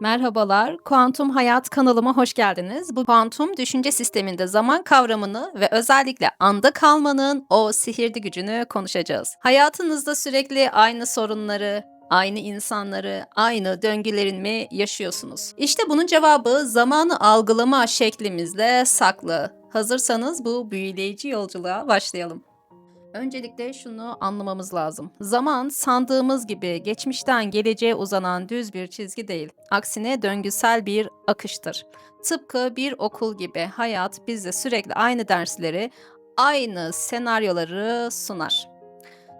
Merhabalar, Kuantum Hayat kanalıma hoş geldiniz. Bu kuantum düşünce sisteminde zaman kavramını ve özellikle anda kalmanın o sihirli gücünü konuşacağız. Hayatınızda sürekli aynı sorunları, aynı insanları, aynı döngülerin mi yaşıyorsunuz? İşte bunun cevabı zamanı algılama şeklimizde saklı. Hazırsanız bu büyüleyici yolculuğa başlayalım. Öncelikle şunu anlamamız lazım. Zaman sandığımız gibi geçmişten geleceğe uzanan düz bir çizgi değil. Aksine döngüsel bir akıştır. Tıpkı bir okul gibi hayat bize sürekli aynı dersleri, aynı senaryoları sunar.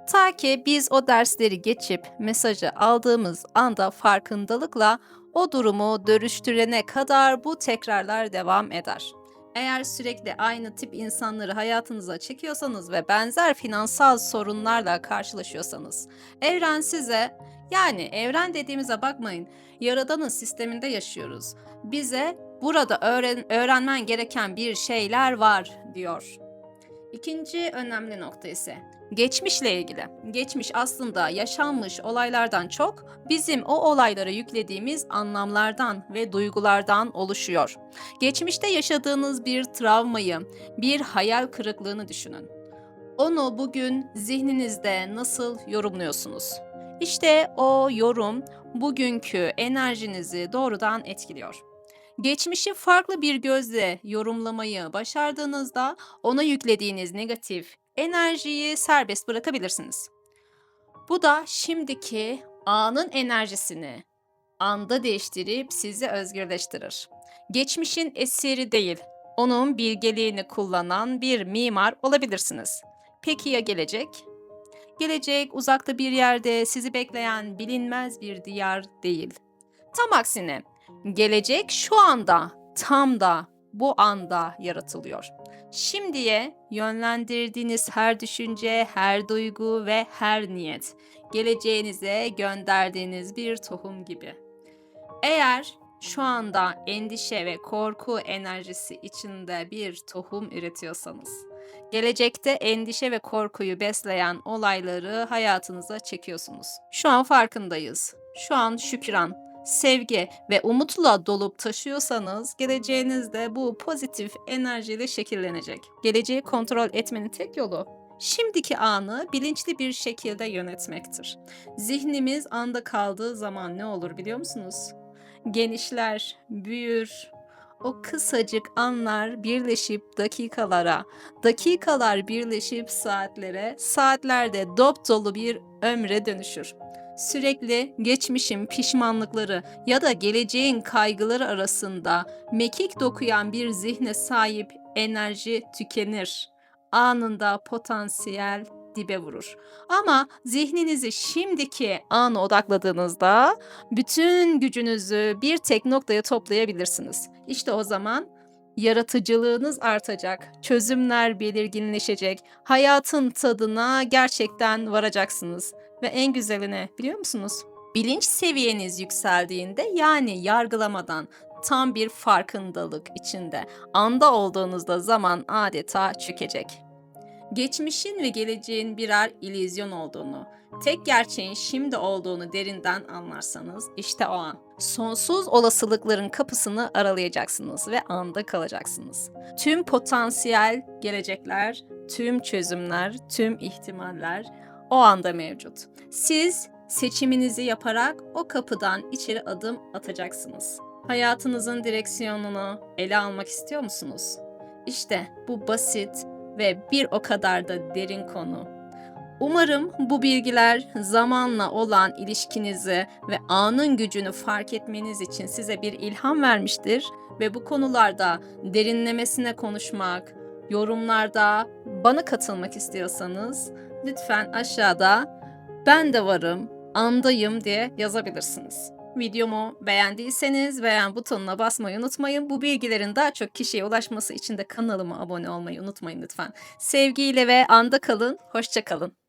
Ta ki biz o dersleri geçip mesajı aldığımız anda farkındalıkla o durumu dönüştürene kadar bu tekrarlar devam eder. Eğer sürekli aynı tip insanları hayatınıza çekiyorsanız ve benzer finansal sorunlarla karşılaşıyorsanız, evren size yani evren dediğimize bakmayın, yaradanın sisteminde yaşıyoruz. Bize burada öğren öğrenmen gereken bir şeyler var diyor. İkinci önemli nokta ise geçmişle ilgili. Geçmiş aslında yaşanmış olaylardan çok bizim o olaylara yüklediğimiz anlamlardan ve duygulardan oluşuyor. Geçmişte yaşadığınız bir travmayı, bir hayal kırıklığını düşünün. Onu bugün zihninizde nasıl yorumluyorsunuz? İşte o yorum bugünkü enerjinizi doğrudan etkiliyor. Geçmişi farklı bir gözle yorumlamayı başardığınızda ona yüklediğiniz negatif enerjiyi serbest bırakabilirsiniz. Bu da şimdiki anın enerjisini anda değiştirip sizi özgürleştirir. Geçmişin esiri değil, onun bilgeliğini kullanan bir mimar olabilirsiniz. Peki ya gelecek? Gelecek uzakta bir yerde sizi bekleyen bilinmez bir diyar değil. Tam aksine gelecek şu anda, tam da bu anda yaratılıyor. Şimdiye yönlendirdiğiniz her düşünce, her duygu ve her niyet geleceğinize gönderdiğiniz bir tohum gibi. Eğer şu anda endişe ve korku enerjisi içinde bir tohum üretiyorsanız, gelecekte endişe ve korkuyu besleyen olayları hayatınıza çekiyorsunuz. Şu an farkındayız. Şu an şükran, sevgi ve umutla dolup taşıyorsanız geleceğiniz de bu pozitif enerjiyle şekillenecek. Geleceği kontrol etmenin tek yolu şimdiki anı bilinçli bir şekilde yönetmektir. Zihnimiz anda kaldığı zaman ne olur biliyor musunuz? Genişler, büyür, o kısacık anlar birleşip dakikalara, dakikalar birleşip saatlere, saatlerde dop dolu bir ömre dönüşür. Sürekli geçmişin pişmanlıkları ya da geleceğin kaygıları arasında mekik dokuyan bir zihne sahip enerji tükenir. Anında potansiyel dibe vurur. Ama zihninizi şimdiki ana odakladığınızda bütün gücünüzü bir tek noktaya toplayabilirsiniz. İşte o zaman yaratıcılığınız artacak, çözümler belirginleşecek, hayatın tadına gerçekten varacaksınız. Ve en güzeli ne biliyor musunuz? Bilinç seviyeniz yükseldiğinde yani yargılamadan tam bir farkındalık içinde anda olduğunuzda zaman adeta çökecek. Geçmişin ve geleceğin birer ilizyon olduğunu, tek gerçeğin şimdi olduğunu derinden anlarsanız işte o an. Sonsuz olasılıkların kapısını aralayacaksınız ve anda kalacaksınız. Tüm potansiyel gelecekler, tüm çözümler, tüm ihtimaller o anda mevcut. Siz seçiminizi yaparak o kapıdan içeri adım atacaksınız. Hayatınızın direksiyonunu ele almak istiyor musunuz? İşte bu basit ve bir o kadar da derin konu. Umarım bu bilgiler zamanla olan ilişkinizi ve anın gücünü fark etmeniz için size bir ilham vermiştir ve bu konularda derinlemesine konuşmak, yorumlarda bana katılmak istiyorsanız lütfen aşağıda ben de varım, andayım diye yazabilirsiniz. Videomu beğendiyseniz beğen butonuna basmayı unutmayın. Bu bilgilerin daha çok kişiye ulaşması için de kanalıma abone olmayı unutmayın lütfen. Sevgiyle ve anda kalın, hoşça kalın.